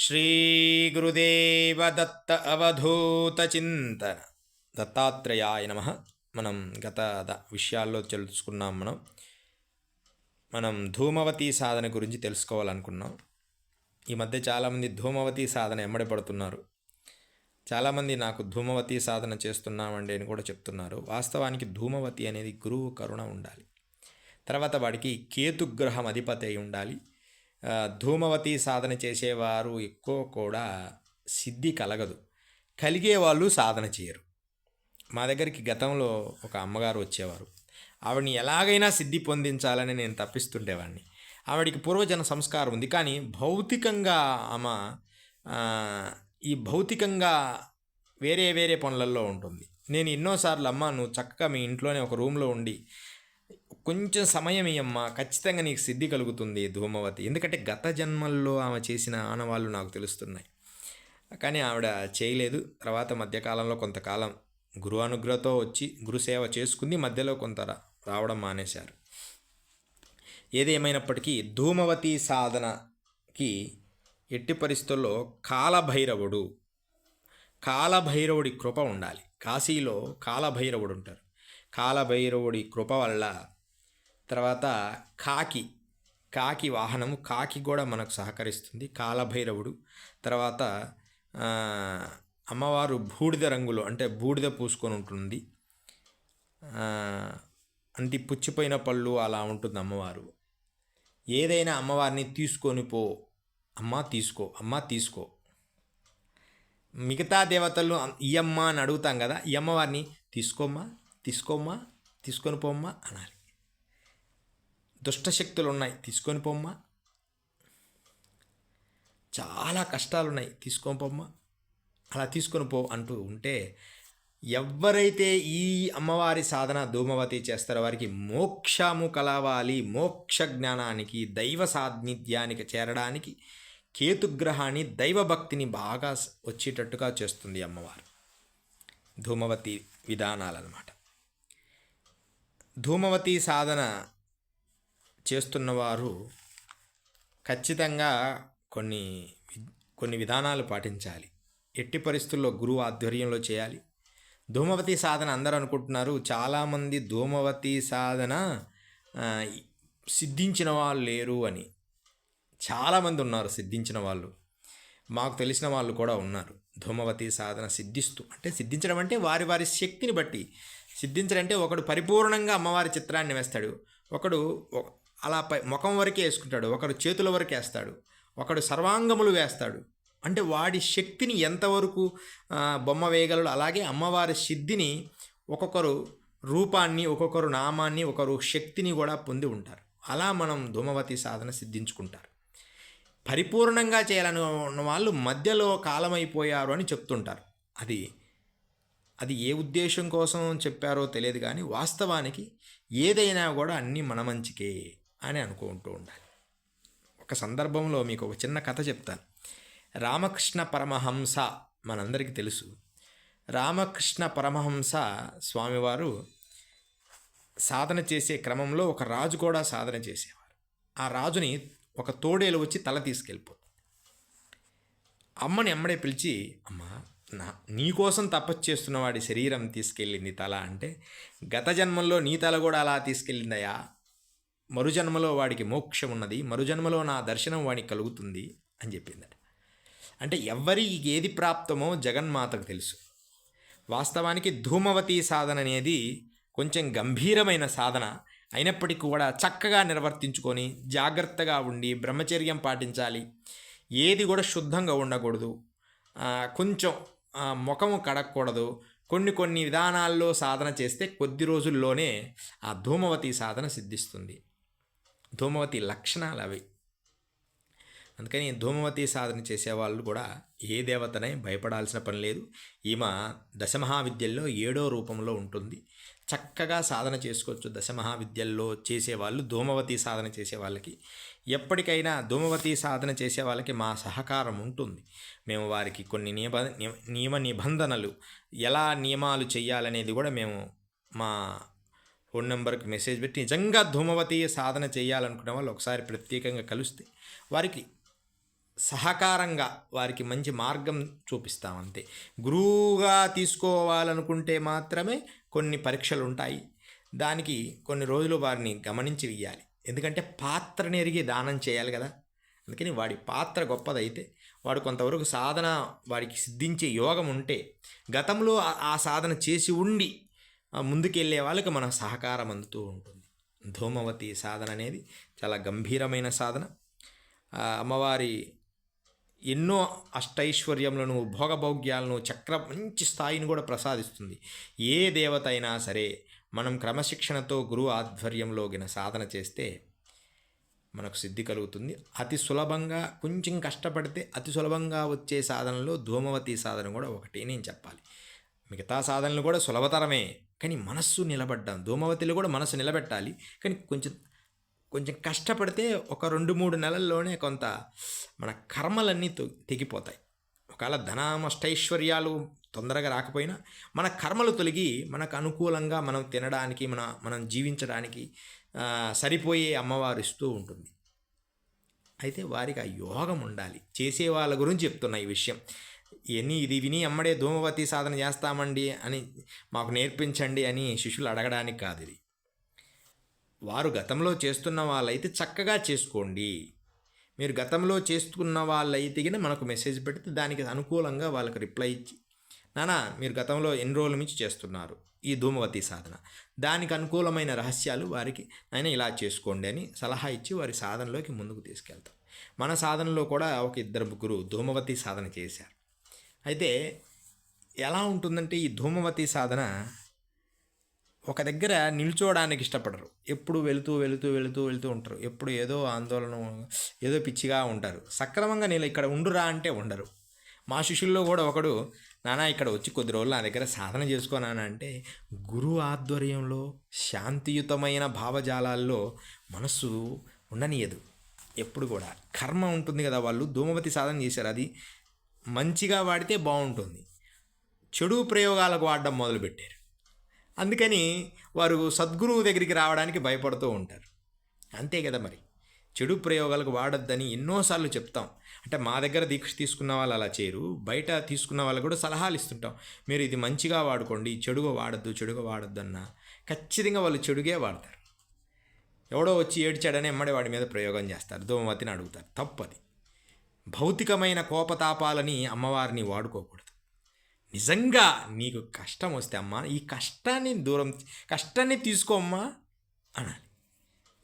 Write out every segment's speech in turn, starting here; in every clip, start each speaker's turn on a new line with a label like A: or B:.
A: శ్రీగురుదేవదత్త దత్త అవధూత దత్తాత్రేయాయ నమ. మనం గత విషయాల్లో తెలుసుకున్నాం మనం. మనం ధూమవతి సాధన గురించి తెలుసుకోవాలనుకున్నాం. ఈ మధ్య చాలామంది ధూమవతి సాధన ఎమ్మడి పడుతున్నారు. చాలామంది నాకు ధూమవతి సాధన చేస్తున్నామండి అని కూడా చెప్తున్నారు. వాస్తవానికి ధూమవతి అనేది గురువు కరుణ ఉండాలి. తర్వాత వాడికి కేతుగ్రహం అధిపతి అయి ఉండాలి. ధూమవతి సాధన చేసేవారు ఎక్కువ కూడా సిద్ధి కలగదు. కలిగే వాళ్ళు సాధన చేయరు. మా దగ్గరికి గతంలో ఒక అమ్మగారు వచ్చేవారు. ఆవిడని ఎలాగైనా సిద్ధి పొందించాలని నేను తప్పిస్తుండేవాడిని ఆవిడికి పూర్వజన సంస్కారం ఉంది. కానీ భౌతికంగా ఆమె ఈ భౌతికంగా వేరే వేరే పనులలో ఉంటుంది. నేను ఎన్నోసార్లు అమ్మ నువ్వు చక్కగా మీ ఇంట్లోనే ఒక రూమ్లో ఉండి కొంచెం సమయం ఇయ్యమ్మా ఖచ్చితంగా నీకు సిద్ధి కలుగుతుంది ధూమవతి. ఎందుకంటే గత జన్మల్లో ఆమె చేసిన ఆనవాళ్ళు నాకు తెలుస్తున్నాయి. కానీ ఆవిడ చేయలేదు. తర్వాత మధ్యకాలంలో కొంతకాలం గురు అనుగ్రహతో వచ్చి గురుసేవ చేసుకుంది. మధ్యలో కొంత రావడం మానేశారు. ఏదేమైనప్పటికీ ధూమవతి సాధనకి ఎట్టి పరిస్థితుల్లో కాలభైరవుడు కాలభైరవుడి కృప ఉండాలి. కాశీలో కాలభైరవుడు ఉంటారు. కాలభైరవుడి కృప వల్ల తర్వాత కాకి కాకి వాహనము కాకి కూడా మనకు సహకరిస్తుంది. కాలభైరవుడు. తర్వాత అమ్మవారు బూడిద రంగులో అంటే బూడిద పూసుకొని ఉంటుంది. అంటే పుచ్చిపోయిన పళ్ళు అలా ఉంటుంది అమ్మవారు. ఏదైనా అమ్మవారిని తీసుకొని పో. అమ్మ తీసుకో అమ్మ తీసుకో. మిగతా దేవతలు ఈ అమ్మ అని అడుగుతాం కదా ఈ అమ్మవారిని తీసుకోమ్మా తీసుకోమ్మా తీసుకొని పోమ్మా అనాలి దుష్టశక్తులు ఉన్నాయి తీసుకొని పోమ్మా. చాలా కష్టాలు ఉన్నాయి తీసుకొని పోమ్మా. అలా తీసుకొని పో అంటూ ఉంటే ఎవరైతే ఈ అమ్మవారి సాధన ధూమవతి చేస్తారో వారికి మోక్షము కలవాలి. మోక్ష జ్ఞానానికి దైవ సాన్నిధ్యానికి చేరడానికి కేతుగ్రహాన్ని దైవభక్తిని బాగా వచ్చేటట్టుగా చేస్తుంది అమ్మవారు. ధూమవతి విధానాలన్నమాట. ధూమవతి సాధన చేస్తున్నవారు ఖచ్చితంగా కొన్ని వి- కొన్ని విధానాలు పాటించాలి. ఎట్టి పరిస్థితుల్లో గురువు ఆధ్వర్యంలో చేయాలి. ధూమవతి సాధన అందరూ అనుకుంటున్నారు. చాలామంది ధూమవతి సాధన సిద్ధించిన వాళ్ళు లేరు అని. చాలామంది ఉన్నారు సిద్ధించిన వాళ్ళు. మాకు తెలిసిన వాళ్ళు కూడా ఉన్నారు. ధూమవతి సాధన సిద్ధిస్తూ అంటే సిద్ధించడం అంటే వారి వారి శక్తిని బట్టి. సిద్ధించడం అంటే ఒకడు పరిపూర్ణంగా అమ్మవారి చిత్రాన్ని వేస్తాడు. ఒకడు ఒక- అలా పై ముఖం వరకే వేసుకుంటాడు. ఒకడు చేతుల వరకు వేస్తాడు. ఒకడు సర్వాంగములు వేస్తాడు. అంటే వాడి శక్తిని ఎంతవరకు బొమ్మ వేయగలడు అలాగే అమ్మవారి సిద్ధిని ఒక్కొక్కరు రూపాన్ని ఒక్కొక్కరు నామాన్ని ఒకరు శక్తిని కూడా పొంది ఉంటారు. అలా మనం ధూమవతి సాధన సిద్ధించుకుంటారు. పరిపూర్ణంగా చేయాలని ఉన్న వాళ్ళు మధ్యలో కాలమైపోయారు అని చెప్తుంటారు. అది అది ఏ ఉద్దేశం కోసం చెప్పారో తెలియదు కానీ వాస్తవానికి ఏదైనా కూడా అన్నీ మన మంచికే. అని అనుకుంటూ ఉండాలి. ఒక సందర్భంలో మీకు ఒక చిన్న కథ చెప్తాను. రామకృష్ణ పరమహంస మనందరికీ తెలుసు. రామకృష్ణ పరమహంస స్వామివారు సాధన చేసే క్రమంలో ఒక రాజు కూడా సాధన చేసేవారు. ఆ రాజుని ఒక తోడేలు వచ్చి తల తీసుకెళ్ళిపోతుంది. అమ్మని అమ్మడే పిలిచి అమ్మ నా నీకోసం తపస్సు చేస్తున్న వాడి శరీరం తీసుకెళ్ళింది తల అంటే గత జన్మంలో నీ తల కూడా అలా తీసుకెళ్ళిందయా మరుజన్మలో వాడికి మోక్షం ఉన్నది మరుజన్మలో నా దర్శనం వాడికి కలుగుతుంది అని చెప్పిందట. అంటే ఎవరికి ఏది ప్రాప్తమో జగన్మాతకు తెలుసు. వాస్తవానికి ధూమవతి సాధన అనేది కొంచెం గంభీరమైన సాధన. అయినప్పటికీ కూడా చక్కగా నిర్వర్తించుకొని జాగ్రత్తగా ఉండి బ్రహ్మచర్యం పాటించాలి. ఏది కూడా శుద్ధంగా ఉండకూడదు. కొంచెం ముఖము కడగకూడదు కొన్ని కొన్ని విధానాల్లో సాధన చేస్తే కొద్ది రోజుల్లోనే ఆ ధూమవతి సాధన సిద్ధిస్తుంది. ధూమవతి లక్షణాలు అవి. అందుకని ధూమవతి సాధన చేసేవాళ్ళు కూడా ఏ దేవతనే భయపడాల్సిన పని లేదు. ఈమె దశమహావిద్యల్లో ఏడో రూపంలో ఉంటుంది. చక్కగా సాధన చేసుకోవచ్చు దశమహావిద్యల్లో చేసేవాళ్ళు ధూమవతి సాధన చేసే వాళ్ళకి. ఎప్పటికైనా ధూమవతి సాధన చేసే వాళ్ళకి మా సహకారం ఉంటుంది. మేము వారికి కొన్ని నియమ నియమ నిబంధనలు ఎలా నియమాలు చేయాలనేది కూడా మేము మా ఫోన్ నెంబర్కి మెసేజ్ పెట్టి నిజంగా ధూమవతీయ సాధన చేయాలనుకునే వాళ్ళు ఒకసారి ప్రత్యేకంగా కలిస్తే వారికి సహకారంగా వారికి మంచి మార్గం చూపిస్తాం అంతే. గురువుగా తీసుకోవాలనుకుంటే మాత్రమే కొన్ని పరీక్షలు ఉంటాయి. దానికి కొన్ని రోజులు వారిని గమనించి ఇయ్యాలి ఎందుకంటే పాత్రని ఎరిగి దానం చేయాలి కదా. అందుకని వాడి పాత్ర గొప్పదైతే వాడు కొంతవరకు సాధన వాడికి సిద్ధించే యోగం ఉంటే గతంలో ఆ- సాధన చేసి ఉండి ముందుకెళ్ళే వాళ్ళకి మన సహకారం అందుతూ ఉంటుంది. ధూమవతి సాధన అనేది చాలా గంభీరమైన సాధన. అమ్మవారి ఎన్నో అష్టైశ్వర్యములను భోగభౌగ్యాలను చక్ర మంచి స్థాయిని కూడా ప్రసాదిస్తుంది. ఏ దేవత అయినా సరే మనం క్రమశిక్షణతో గురువు ఆధ్వర్యంలో గిన సాధన చేస్తే మనకు సిద్ధి కలుగుతుంది. అతి సులభంగా కొంచెం కష్టపడితే అతి సులభంగా వచ్చే సాధనలో ధూమవతి సాధన కూడా ఒకటి నేను చెప్పాలి. మిగతా సాధనలు కూడా సులభతరమే. కానీ మనస్సు నిలబడ్డాం. ధూమవతిలో కూడా మనస్సు నిలబెట్టాలి. కానీ కొంచెం కొంచెం కష్టపడితే ఒక రెండు మూడు నెలల్లోనే కొంత మన కర్మలన్నీ తొ- తెగిపోతాయి. ఒకవేళ ధనామష్టైశ్వర్యాలు తొందరగా రాకపోయినా మన కర్మలు తొలగి మనకు అనుకూలంగా మనం తినడానికి మన మనం జీవించడానికి సరిపోయే అమ్మవారు ఇస్తూ ఉంటుంది. అయితే వారికి ఆ యోగం ఉండాలి. చేసే వాళ్ళ గురించి చెప్తున్నా ఈ విషయం. ఇవన్నీ ఇది విని అమ్మడే ధూమవతి సాధన చేస్తామండి అని మాకు నేర్పించండి అని శిష్యులు అడగడానికి కాదు ఇది. వారు గతంలో చేస్తున్న వాళ్ళైతే చక్కగా చేసుకోండి. మీరు గతంలో చేస్తున్న వాళ్ళైతే గిన మనకు మెసేజ్ పెడితే దానికి అనుకూలంగా వాళ్ళకి రిప్లై ఇచ్చి నానా మీరు గతంలో ఎన్ని రోజుల నుంచి చేస్తున్నారు ఈ ధూమవతి సాధన? దానికి అనుకూలమైన రహస్యాలు వారికి ఆయన ఇలా చేసుకోండి అని సలహా ఇచ్చి వారి సాధనలోకి ముందుకు తీసుకెళ్తాం మన సాధనలో కూడా ఒక ఇద్దరు ముగ్గురు ధూమవతి సాధన చేశారు. అయితే ఎలా ఉంటుందంటే ఈ ధూమవతి సాధన ఒక దగ్గర నిల్చోవడానికి ఇష్టపడరు. ఎప్పుడు వెళుతూ వెళుతూ వెళుతూ వెళుతూ ఉంటారు. ఎప్పుడు ఏదో ఆందోళన ఏదో పిచ్చిగా ఉంటారు. సక్రమంగా నేను ఇక్కడ ఉండురా అంటే ఉండరు. మా శిష్యుల్లో కూడా ఒకడు నానా ఇక్కడ వచ్చి కొద్ది రోజులు నా దగ్గర సాధన చేసుకున్నాను అంటే గురువు ఆధ్వర్యంలో శాంతియుతమైన భావజాలాల్లో మనస్సు ఉండనీయదు. ఎప్పుడు కూడా. కర్మ ఉంటుంది కదా వాళ్ళు ధూమవతి సాధన చేశారు. అది మంచిగా వాడితే బాగుంటుంది. చెడు ప్రయోగాలకు వాడడం మొదలుపెట్టారు. అందుకని వారు సద్గురువు దగ్గరికి రావడానికి భయపడుతూ ఉంటారు. అంతే కదా మరి. చెడు ప్రయోగాలకు వాడొద్దని ఎన్నోసార్లు చెప్తాం. అంటే మా దగ్గర దీక్ష తీసుకున్న వాళ్ళు అలా చేయరు. బయట తీసుకున్న వాళ్ళు కూడా సలహాలు ఇస్తుంటాం. మీరు ఇది మంచిగా వాడుకోండి చెడుగా వాడద్దు చెడుగా వాడద్దు అన్న ఖచ్చితంగా వాళ్ళు చెడుగే వాడతారు. ఎవడో వచ్చి ఏడ్చాడని ఎమ్మడి వాడి మీద ప్రయోగం చేస్తారు. ధూమవతిని అడుగుతారు. తప్పది. భౌతికమైన కోపతాపాలని అమ్మవారిని వాడుకోకూడదు. నిజంగా నీకు కష్టం వస్తే అమ్మా ఈ కష్టాన్ని దూరం కష్టాన్ని తీసుకోమ్మా అనాలి.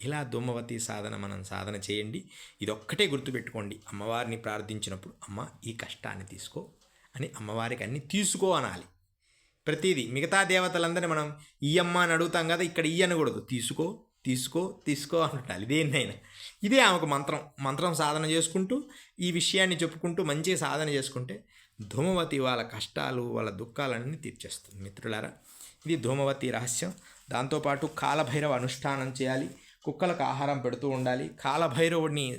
A: ఇలా దుమ్మవతి సాధన మనం సాధన చేయండి. ఇదొక్కటే గుర్తుపెట్టుకోండి. అమ్మవారిని ప్రార్థించినప్పుడు అమ్మ ఈ కష్టాన్ని తీసుకో అని అమ్మవారికి అన్ని తీసుకో అనాలి. ప్రతిదీ మిగతా దేవతలందరినీ మనం ఈ అమ్మ అని అడుగుతాం కదా ఇక్కడ ఈ అనకూడదు. తీసుకో తీసుకో తీసుకో అంటాలి దేన్నైనా ఇదే ఆమెకు మంత్రం. మంత్రం సాధన చేసుకుంటూ ఈ విషయాన్ని చెప్పుకుంటూ మంచిగా సాధన చేసుకుంటే ధూమవతి వాళ్ళ కష్టాలు వాళ్ళ దుఃఖాలన్నీ తీర్చేస్తుంది. మిత్రులారా ఇది ధూమవతి రహస్యం. దాంతోపాటు కాలభైరవ అనుష్ఠానం చేయాలి. కుక్కలకు ఆహారం పెడుతూ ఉండాలి. కాలభైరవుడిని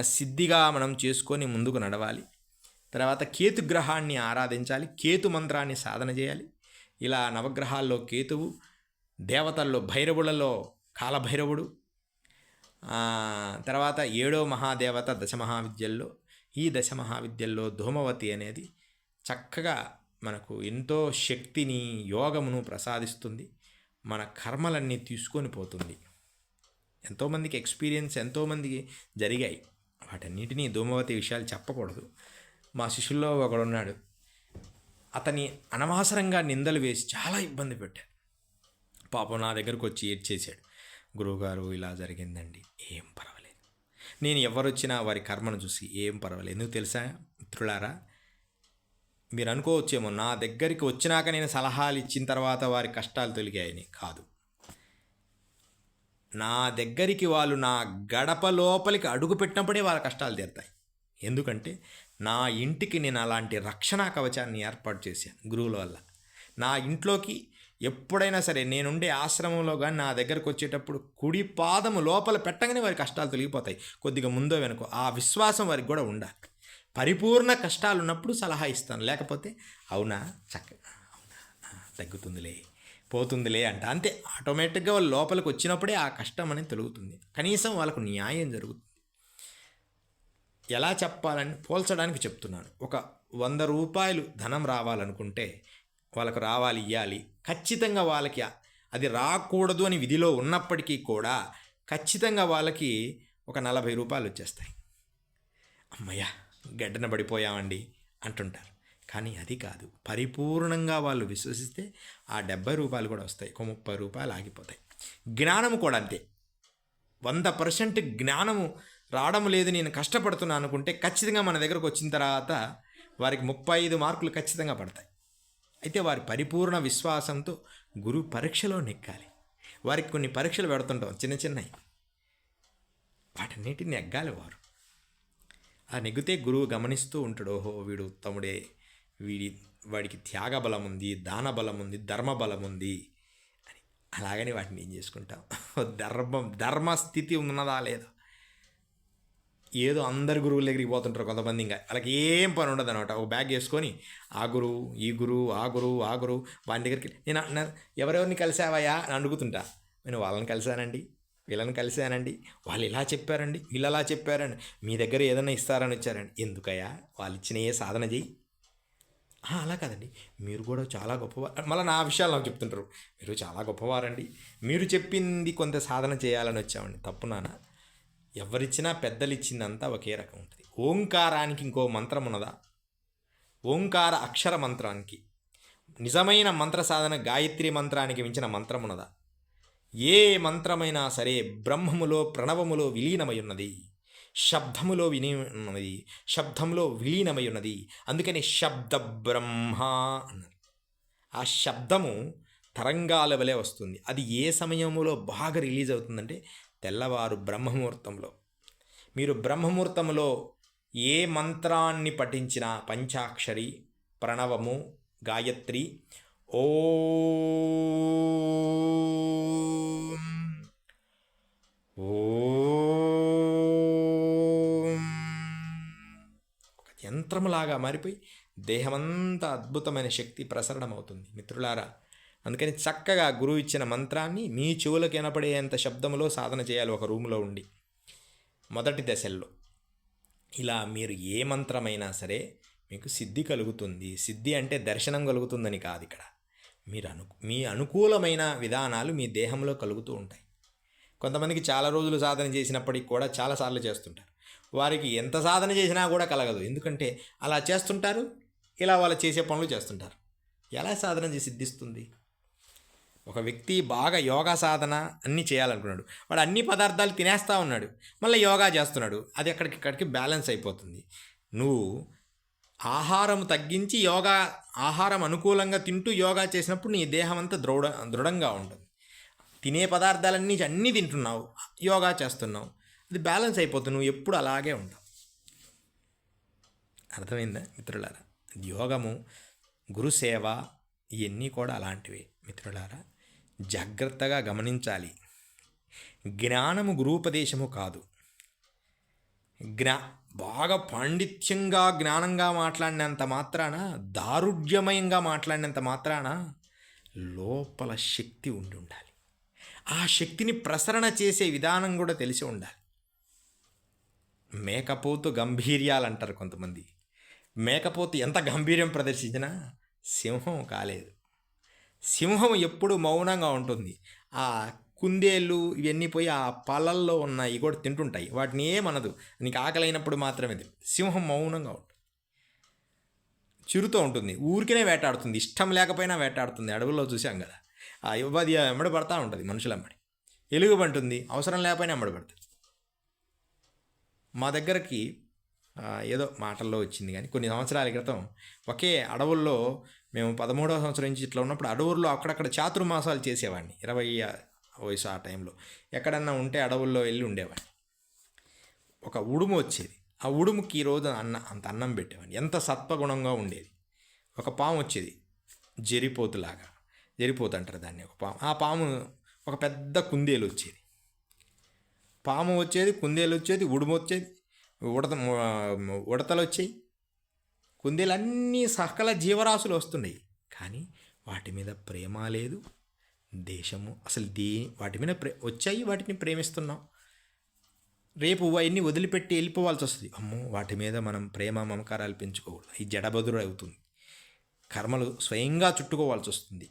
A: సిద్ధిగా మనం చేసుకొని ముందుకు నడవాలి. తర్వాత కేతు గ్రహాన్ని ఆరాధించాలి. కేతు మంత్రాన్ని సాధన చేయాలి. ఇలా నవగ్రహాల్లో కేతువు దేవతల్లో భైరవులలో కాలభైరవుడు. తర్వాత ఏడో మహాదేవత దశ మహావిద్యల్లో ఈ దశ మహావిద్యల్లో ధూమవతి అనేది చక్కగా మనకు ఎంతో శక్తిని యోగమును ప్రసాదిస్తుంది మన కర్మలన్నీ తీసుకొని పోతుంది. ఎంతోమందికి ఎక్స్పీరియన్స్ ఎంతోమందికి జరిగాయి. వాటన్నిటినీ ధూమవతి విషయాలు చెప్పకూడదు. మా శిష్యుల్లో ఒకడున్నాడు. అతని అనవసరంగా నిందలు వేసి చాలా ఇబ్బంది పెట్టాడు. పాపం నా దగ్గరకు వచ్చి ఏడ్చేశాడు. గురువుగారు ఇలా జరిగిందండి. ఏం పర్వాలేదు. నేను ఎవరొచ్చినా వారి కర్మను చూసి ఏం పర్వాలేదు. ఎందుకు తెలుసా మిత్రులారా? మీరు అనుకోవచ్చేమో నా దగ్గరికి వచ్చినాక నేను సలహాలు ఇచ్చిన తర్వాత వారి కష్టాలు తొలిగాయని కాదు. నా దగ్గరికి వాళ్ళు నా గడప లోపలికి అడుగు పెట్టినప్పుడే వాళ్ళ కష్టాలు తీరుతాయి. ఎందుకంటే నా ఇంటికి నేను అలాంటి రక్షణ కవచాన్ని ఏర్పాటు చేశాను గురువుల వల్ల. నా ఇంట్లోకి ఎప్పుడైనా సరే నేనుండే ఆశ్రమంలో కానీ నా దగ్గరకు వచ్చేటప్పుడు కుడి పాదము లోపల పెట్టగానే వారి కష్టాలు తొలగిపోతాయి. కొద్దిగా ముందో వెనుకో ఆ విశ్వాసం వారికి కూడా ఉండాలి. పరిపూర్ణ కష్టాలు ఉన్నప్పుడు సలహా ఇస్తాను. లేకపోతే అవునా? చక్క. అవునా? తగ్గుతుందిలే. పోతుందిలే అంట. అంతే. ఆటోమేటిక్గా వాళ్ళు లోపలికి వచ్చినప్పుడే ఆ కష్టం అనేది తొలుగుతుంది. కనీసం వాళ్ళకు న్యాయం జరుగుతుంది. ఎలా చెప్పాలని పోల్చడానికి చెప్తున్నాను. ఒక వంద రూపాయలు ధనం రావాలనుకుంటే వాళ్ళకు రావాలి ఇవ్వాలి ఖచ్చితంగా వాళ్ళకి అది రాకూడదు అని విధిలో ఉన్నప్పటికీ కూడా ఖచ్చితంగా వాళ్ళకి ఒక నలభై రూపాయలు వచ్చేస్తాయి. అమ్మయ్య గడ్డన పడిపోయామండి అంటుంటారు. కానీ అది కాదు. పరిపూర్ణంగా వాళ్ళు విశ్వసిస్తే ఆ డెబ్బై రూపాయలు కూడా వస్తాయి. ఒక ముప్పై రూపాయలు ఆగిపోతాయి. జ్ఞానము కూడా అంతే. వంద పర్సెంట్ జ్ఞానము రావడం లేదు నేను కష్టపడుతున్నాను అనుకుంటే ఖచ్చితంగా మన దగ్గరకు వచ్చిన తర్వాత వారికి ముప్పై ఐదు మార్కులు ఖచ్చితంగా పడతాయి. అయితే వారి పరిపూర్ణ విశ్వాసంతో గురువు పరీక్షలో నెక్కాలి వారికి కొన్ని పరీక్షలు పెడుతుంటాం చిన్న చిన్నవి వాటన్నిటిని నెగ్గాలి వారు. ఆ నెగ్గితే గురువు గమనిస్తూ ఉంటాడు ఓహో వీడు ఉత్తముడే వీడి వాడికి త్యాగ బలం ఉంది దాన బలం ఉంది ధర్మ బలం ఉంది అని. అలాగని వాటిని ఏం చేసుకుంటాం? ధర్మం ధర్మ స్థితి ఉన్నదా లేదా? ఏదో అందరు గురువుల దగ్గరికి పోతుంటారు కొంతమంది ఇంకా. వాళ్ళకి ఏం పని ఉండదు అనమాట. ఒక బ్యాగ్ వేసుకొని ఆ గురువు ఈ గురువు ఆ గురువు ఆ గురువు వాని దగ్గరికి నేను ఎవరెవరిని కలిసావయ్యా? అని అడుగుతుంటా. నేను వాళ్ళని కలిశానండి వీళ్ళని కలిశానండి వాళ్ళు ఇలా చెప్పారండి వీళ్ళు అలా చెప్పారండి మీ దగ్గర ఏదైనా ఇస్తారని వచ్చారండి. ఎందుకయ్యా? వాళ్ళు ఇచ్చిన ఏ సాధన చెయ్యి? అలా కాదండి. మీరు కూడా చాలా గొప్పవారు. మళ్ళీ నా విషయాలు నాకు చెప్తుంటారు. మీరు చాలా గొప్పవారండి. మీరు చెప్పింది కొంత సాధన చేయాలని వచ్చామండి. తప్పు నాన్న. ఎవరిచ్చినా పెద్దలు ఇచ్చిందంతా ఒకే రకం ఉంటుంది. ఓంకారానికి ఇంకో మంత్రం ఉన్నదా? ఓంకార అక్షర మంత్రానికి. నిజమైన మంత్ర సాధన గాయత్రి మంత్రానికి మించిన మంత్రం ఉన్నదా? ఏ మంత్రమైనా సరే బ్రహ్మములో ప్రణవములో విలీనమై ఉన్నది శబ్దములో విని ఉన్నది శబ్దంలో విలీనమై ఉన్నది అందుకని శబ్ద బ్రహ్మ అన్నారు ఆ శబ్దము తరంగాల వలె వస్తుంది. అది ఏ సమయములో బాగా రిలీజ్ అవుతుందంటే తెల్లవారు బ్రహ్మముహూర్తంలో. మీరు బ్రహ్మముహూర్తంలో ఏ మంత్రాన్ని పఠించినా పంచాక్షరి ప్రణవము గాయత్రి ఓ ఒక యంత్రములాగా మారిపోయి దేహమంతా అద్భుతమైన శక్తి ప్రసరణమవుతుంది. మిత్రులారా అందుకని చక్కగా గురువు ఇచ్చిన మంత్రాన్ని మీ చెవులకు వినపడేంత శబ్దములో సాధన చేయాలి ఒక రూములో ఉండి. మొదటి దశల్లో ఇలా మీరు ఏ మంత్రమైనా సరే మీకు సిద్ధి కలుగుతుంది. సిద్ధి అంటే దర్శనం కలుగుతుందని కాదు ఇక్కడ. మీరు అను మీ అనుకూలమైన విధానాలు మీ దేహంలో కలుగుతూ ఉంటాయి. కొంతమందికి చాలా రోజులు సాధన చేసినప్పటికి కూడా చాలాసార్లు చేస్తుంటారు. వారికి ఎంత సాధన చేసినా కూడా కలగదు. ఎందుకంటే అలా చేస్తుంటారు ఇలా వాళ్ళు చేసే పనులు చేస్తుంటారు. ఎలా సాధన చేసి సిద్ధిస్తుంది? ఒక వ్యక్తి బాగా యోగా సాధన అన్నీ చేయాలనుకున్నాడు. వాడు అన్ని పదార్థాలు తినేస్తూ ఉన్నాడు. మళ్ళీ యోగా చేస్తున్నాడు. అది అక్కడికి ఇక్కడికి బ్యాలెన్స్ అయిపోతుంది. నువ్వు ఆహారం తగ్గించి యోగా ఆహారం అనుకూలంగా తింటూ యోగా చేసినప్పుడు నీ దేహం అంతా దృఢ దృఢంగా ఉంటుంది. తినే పదార్థాలన్నీ అన్నీ తింటున్నావు. యోగా చేస్తున్నావు. అది బ్యాలెన్స్ అయిపోతుంది. నువ్వు ఎప్పుడు అలాగే ఉంటావు. అర్థమైందా మిత్రులారా? యోగము గురుసేవ ఇవన్నీ కూడా అలాంటివి మిత్రులారా. జాగ్రత్తగా గమనించాలి. జ్ఞానము గురూపదేశము కాదు. జ్ఞా బాగా పాండిత్యంగా జ్ఞానంగా మాట్లాడినంత మాత్రాన దారుఢ్యమయంగా మాట్లాడినంత మాత్రాన లోపల శక్తి ఉండి ఉండాలి. ఆ శక్తిని ప్రసరణ చేసే విధానం కూడా తెలిసి ఉండాలి. మేకపోతు గంభీర్యాలు అంటారు కొంతమంది. మేకపోతు ఎంత గంభీర్యం ప్రదర్శించినా సింహం కాలేదు. సింహం ఎప్పుడు మౌనంగా ఉంటుంది. ఆ కుందేళ్ళు ఇవన్నీ పోయి ఆ పళ్ళల్లో ఉన్నాయి కూడా తింటుంటాయి. వాటిని ఏమనదు. నీకు ఆకలైనప్పుడు మాత్రమే సింహం మౌనంగా ఉంటుంది. చిరుతో ఉంటుంది. ఊరికనే వేటాడుతుంది. ఇష్టం లేకపోయినా వేటాడుతుంది. అడవుల్లో చూసాం కదా. ఆ యువది ఎమ్మడి పడతా ఉంటుంది మనుషులమ్మడి. ఎలుగుబంటుంది. అవసరం లేకపోయినా ఎమ్మడి పడుతుంది మా దగ్గరకి ఏదో మాటల్లో వచ్చింది కానీ కొన్ని సంవత్సరాల క్రితం ఒకే అడవుల్లో మేము పదమూడవ సంవత్సరం నుంచి ఇట్లా ఉన్నప్పుడు అడవుల్లో అక్కడక్కడ చాతుర్మాసాలు చేసేవాడిని. ఇరవై వయసు ఆ టైంలో. ఎక్కడన్నా ఉంటే అడవుల్లో వెళ్ళి ఉండేవాడిని. ఒక ఉడుము వచ్చేది. ఆ ఉడుముకి ఈరోజు అన్న అంత అన్నం పెట్టేవాడిని. ఎంత సత్వగుణంగా ఉండేది. ఒక పాము వచ్చేది. జరిపోతులాగా. జరిపోతు అంటారు దాన్ని ఒక పాము. ఆ పాము ఒక పెద్ద కుందేలు వచ్చేది. పాము వచ్చేది కుందేలు వచ్చేది ఉడుము వచ్చేది ఉడత ఉడతలు వచ్చాయి. కుందేలు అన్నీ సకల జీవరాశులు వస్తున్నాయి. కానీ వాటి మీద ప్రేమ లేదు. దేశము అసలు దే వాటి మీద ప్రే వచ్చాయి వాటిని ప్రేమిస్తున్నాం. రేపు అవన్నీ వదిలిపెట్టి వెళ్ళిపోవాల్సి వస్తుంది. అమ్మో వాటి మీద మనం ప్రేమ మమకారాలు పెంచుకోకూడదు. ఈ జడబదురు అవుతుంది. కర్మలు స్వయంగా చుట్టుకోవాల్సి వస్తుంది.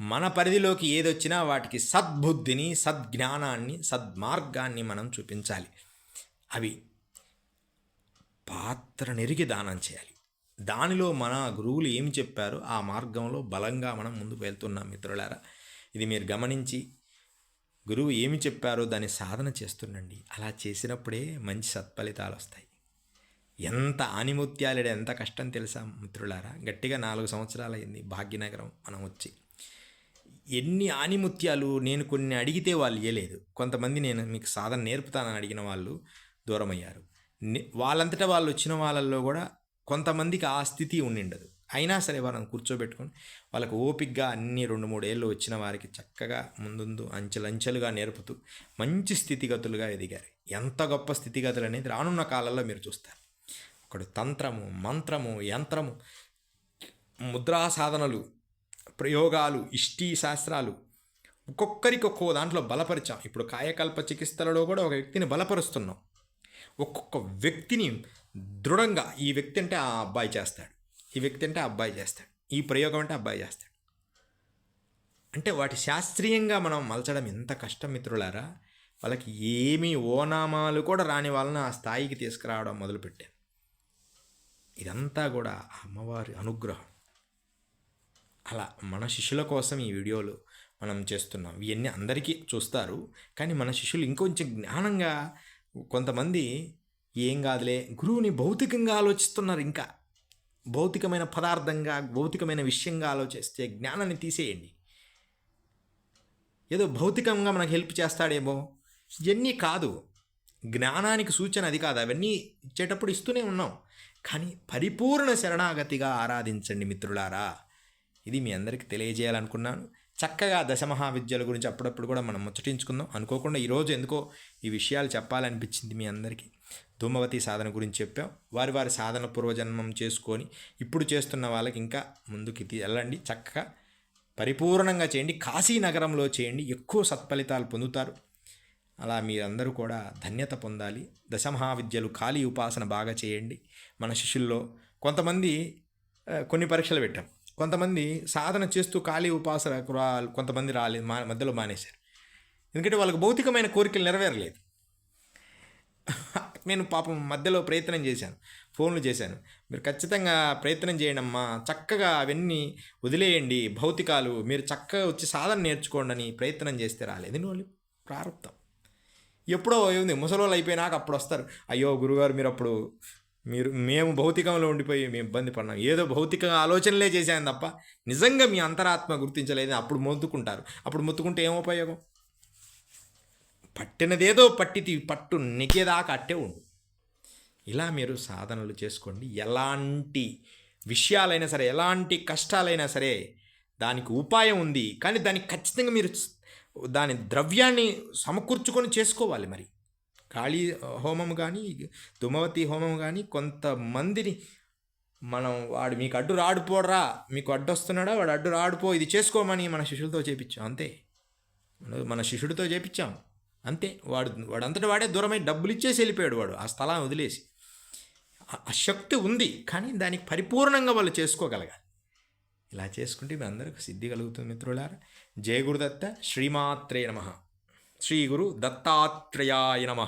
A: మన పరిధిలోకి ఏదొచ్చినా వాటికి సద్బుద్ధిని సద్జ్ఞానాన్ని సద్మార్గాన్ని మనం చూపించాలి. అవి పాత్ర నెరిగి దానం చేయాలి. దానిలో మన గురువులు ఏమి చెప్పారో ఆ మార్గంలో బలంగా మనం ముందుకు వెళ్తున్నాం మిత్రులారా. ఇది మీరు గమనించి గురువు ఏమి చెప్పారో దాన్ని సాధన చేస్తుండండి. అలా చేసినప్పుడే మంచి సత్ఫలితాలు వస్తాయి. ఎంత ఆనిముత్యాలడే ఎంత కష్టం తెలుసా మిత్రులారా. గట్టిగా నాలుగు సంవత్సరాలు అయింది భాగ్యనగరం మనం వచ్చి. ఎన్ని ఆనిముత్యాలు నేను కొన్ని అడిగితే వాళ్ళు ఇవ్వలేదు కొంతమంది నేను మీకు సాధన నేర్పుతానని అడిగిన వాళ్ళు దూరమయ్యారు. వాళ్ళంతటా వాళ్ళు వచ్చిన వాళ్ళల్లో కూడా కొంతమందికి ఆ స్థితి ఉండిండదు. అయినా సరే వాళ్ళని కూర్చోబెట్టుకొని వాళ్ళకు ఓపిగ్గా అన్ని రెండు మూడు ఏళ్ళు వచ్చిన వారికి చక్కగా ముందుందు అంచెలంచెలుగా నేర్పుతూ మంచి స్థితిగతులుగా ఎదిగారు. ఎంత గొప్ప స్థితిగతులు అనేది రానున్న కాలంలో మీరు చూస్తారు. ఒకడు తంత్రము మంత్రము యంత్రము ముద్రా సాధనలు ప్రయోగాలు ఇష్టీ శాస్త్రాలు ఒక్కొక్కరికి ఒక్కో దాంట్లో బలపరిచాం. ఇప్పుడు కాయకల్ప చికిత్సలలో కూడా ఒక వ్యక్తిని బలపరుస్తున్నాం. ఒక్కొక్క వ్యక్తిని దృఢంగా ఈ వ్యక్తి అంటే ఆ అబ్బాయి చేస్తాడు. ఈ వ్యక్తి అంటే ఆ అబ్బాయి చేస్తాడు. ఈ ప్రయోగం అంటే అబ్బాయి చేస్తాడు. అంటే వాటి శాస్త్రీయంగా మనం మలచడం ఎంత కష్టం మిత్రులారా? వాళ్ళకి ఏమీ ఓనామాలు కూడా రాని వాళ్ళని ఆ స్థాయికి తీసుకురావడం మొదలుపెట్టాను. ఇదంతా కూడా అమ్మవారి అనుగ్రహం. అలా మన శిష్యుల కోసం ఈ వీడియోలు మనం చేస్తున్నాం. ఇవన్నీ అందరికీ చూస్తారు. కానీ మన శిష్యులు ఇంకొంచెం జ్ఞానంగా కొంతమంది ఏం కాదులే గురువుని భౌతికంగా ఆలోచిస్తున్నారు ఇంకా. భౌతికమైన పదార్థంగా భౌతికమైన విషయంగా ఆలోచిస్తే జ్ఞానాన్ని తీసేయండి. ఏదో భౌతికంగా మనకు హెల్ప్ చేస్తాడేమో. ఇవన్నీ కాదు. జ్ఞానానికి సూచన అది కాదు. అవన్నీ ఇచ్చేటప్పుడు ఇస్తూనే ఉన్నాం. కానీ పరిపూర్ణ శరణాగతిగా ఆరాధించండి మిత్రులారా. ఇది మీ అందరికీ తెలియజేయాలనుకున్నాను. చక్కగా దశమహావిద్యల గురించి అప్పుడప్పుడు కూడా మనం ముచ్చటించుకుందాం. అనుకోకుండా ఈరోజు ఎందుకో ఈ విషయాలు చెప్పాలనిపించింది మీ అందరికీ. ధూమవతి సాధన గురించి చెప్పాం. వారి వారి సాధన పూర్వజన్మం చేసుకొని ఇప్పుడు చేస్తున్న వాళ్ళకి ఇంకా ముందుకి వెళ్ళండి. చక్కగా పరిపూర్ణంగా చేయండి. కాశీ నగరంలో చేయండి. ఎక్కువ సత్ఫలితాలు పొందుతారు. అలా మీరందరూ కూడా ధన్యత పొందాలి. దశమహావిద్యలు ఖాళీ ఉపాసన బాగా చేయండి. మన శిష్యుల్లో కొంతమంది కొన్ని పరీక్షలు పెట్టాం. కొంతమంది సాధన చేస్తూ ఖాళీ ఉపాసన కొంతమంది రాలేదు మా మధ్యలో మానేశారు. ఎందుకంటే వాళ్ళకి భౌతికమైన కోరికలు నెరవేరలేదు. నేను పాపం మధ్యలో ప్రయత్నం చేశాను. ఫోన్లు చేశాను. మీరు ఖచ్చితంగా ప్రయత్నం చేయండి అమ్మా. చక్కగా అవన్నీ వదిలేయండి. భౌతికాలు. మీరు చక్కగా వచ్చి సాధన నేర్చుకోండి అని ప్రయత్నం చేస్తే రాలేదు. వాళ్ళు? ప్రారంభం. ఎప్పుడో ఏముంది? ముసలోళ్ళు అయిపోయినాక అప్పుడు వస్తారు. అయ్యో గురుగారు మీరు అప్పుడు మీరు మేము భౌతికంలో ఉండిపోయి మేము ఇబ్బంది పడినాం. ఏదో భౌతిక ఆలోచనలే చేశాను తప్ప నిజంగా మీ అంతరాత్మ గుర్తించలేదు అప్పుడు మొత్తుకుంటారు. అప్పుడు మొత్తుకుంటే ఏం ఉపయోగం? పట్టినదేదో పట్టితి పట్టు నెగ్గేదాకా అట్టే ఉండు. ఇలా మీరు సాధనలు చేసుకోండి. ఎలాంటి విషయాలైనా సరే ఎలాంటి కష్టాలైనా సరే దానికి ఉపాయం ఉంది. కానీ దానికి ఖచ్చితంగా మీరు దాని ద్రవ్యాన్ని సమకూర్చుకొని చేసుకోవాలి మరి. కాళీ హోమం కానీ దుమవతి హోమం కానీ కొంతమందిని మనం వాడు మీకు అడ్డు రాడుపోడరా మీకు అడ్డు వస్తున్నాడా వాడు అడ్డు రాడుపో ఇది చేసుకోమని మన శిష్యులతో చేపించాం అంతే. మన- శిష్యుడితో చేపించాం అంతే. వాడు వాడంతటి వాడే దూరమై డబ్బులు ఇచ్చేసి వెళ్ళిపోయాడు వాడు ఆ స్థలాన్ని వదిలేసి. ఆ- ఆ శక్తి ఉంది కానీ దానికి పరిపూర్ణంగా వాళ్ళు చేసుకోగలగాలి. ఇలా చేసుకుంటే మీ అందరికీ సిద్ధి కలుగుతుంది మిత్రులారా. జయ గురుదత్త శ్రీమాత్రే నమ. శ్రీ గురు దత్తాత్రేయాయ నమ